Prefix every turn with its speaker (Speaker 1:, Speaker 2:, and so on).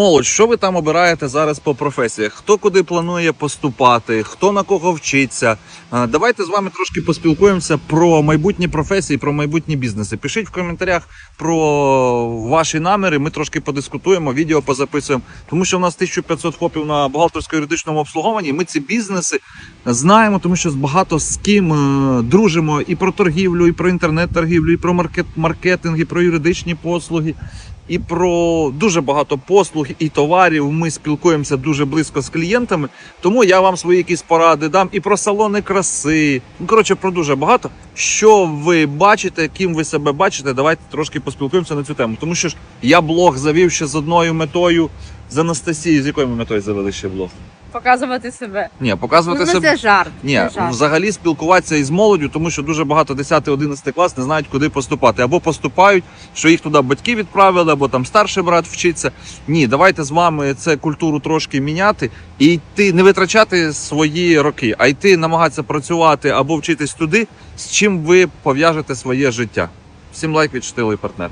Speaker 1: Молодь, що ви там обираєте зараз по професіях? Хто куди планує поступати, хто на кого вчиться? Давайте з вами трошки поспілкуємося про майбутні професії, про майбутні бізнеси. Пишіть в коментарях про ваші наміри. Ми трошки подискутуємо, відео позаписуємо, тому що в нас 1500 хлопів на бухгалтерсько-юридичному обслуговуванні. Ми ці бізнеси знаємо, тому що багато з ким е, дружимо і про торгівлю, і про інтернет-торгівлю, і про маркет маркетинг, і про юридичні послуги і про дуже багато послуг і товарів. Ми спілкуємося дуже близько з клієнтами. Тому я вам свої якісь поради дам і про салони краси. Ну коротше, про дуже багато. Що ви бачите, ким ви себе бачите? Давайте трошки поспілкуємося на цю тему. Тому що ж я блог завів ще з одною метою з Анастасією. З якою ми метою завели ще блог?
Speaker 2: Показувати себе.
Speaker 1: Ні, показувати
Speaker 2: ну,
Speaker 1: себе.
Speaker 2: це жарт.
Speaker 1: Ні,
Speaker 2: це жарт.
Speaker 1: взагалі спілкуватися із молоддю, тому що дуже багато 10-11 клас не знають, куди поступати. Або поступають, що їх туди батьки відправили, або там старший брат вчиться. Ні, давайте з вами це культуру трошки міняти і йти, не витрачати свої роки, а йти намагатися працювати або вчитись туди, з чим ви пов'яжете своє життя. Всім лайк від Штилий партнер.